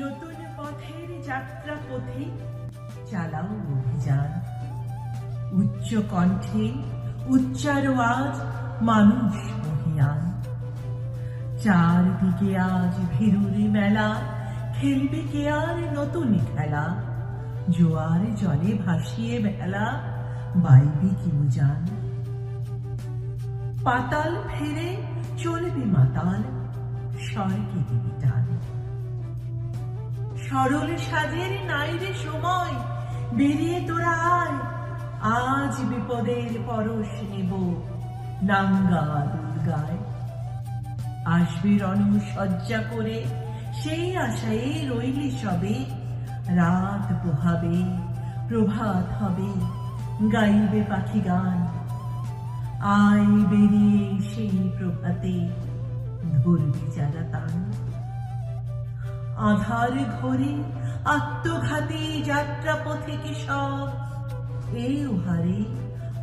নতুন পথের যাত্রা পথে চালাও অভিযান। উচ্চ কণ্ঠে উচ্চার আজ মানুষ মহিয়ান চারদিকে আজ ভিরুরি মেলা, খেলবে কে আর নতুন খেলা? জোয়ার জলে ভাসিয়ে ভেলা বাইবে কেউ যান পাতাল ফিরে চলবে মাতাল, স্বর্গে দিবি টান। সরল সাজের নাইরে সময়। বেরিয়ে তোরা আয়, আজ বিপদের পরশ নেব নাঙ্গা দুর্গায়। আসবে রণ সজ্জা করে, সেই আশায় রইলি সবে। রাত পোহাবে, প্রভাত হবে, গাইবে পাখি গান। আয় বেরিয়ে সেই প্রভাতে, ধরবি যারা তান। আধার ঘরে আত্মঘাতী যাত্রা পথে কি সব এই উহারে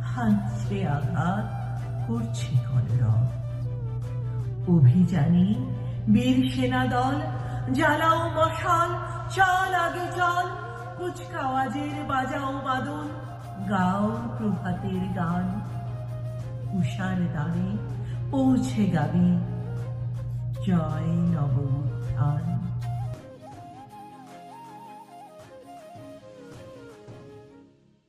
হানছে আঘাত করছে অভিযানে বীর সেনা দল, জ্বালাও মশাল, চল আগে চল, কুচকাওয়াজের বাজাও বাদন গাও প্রভাতের গান। উষার দ্বারে পৌঁছে গাবি জয় নব উত্থান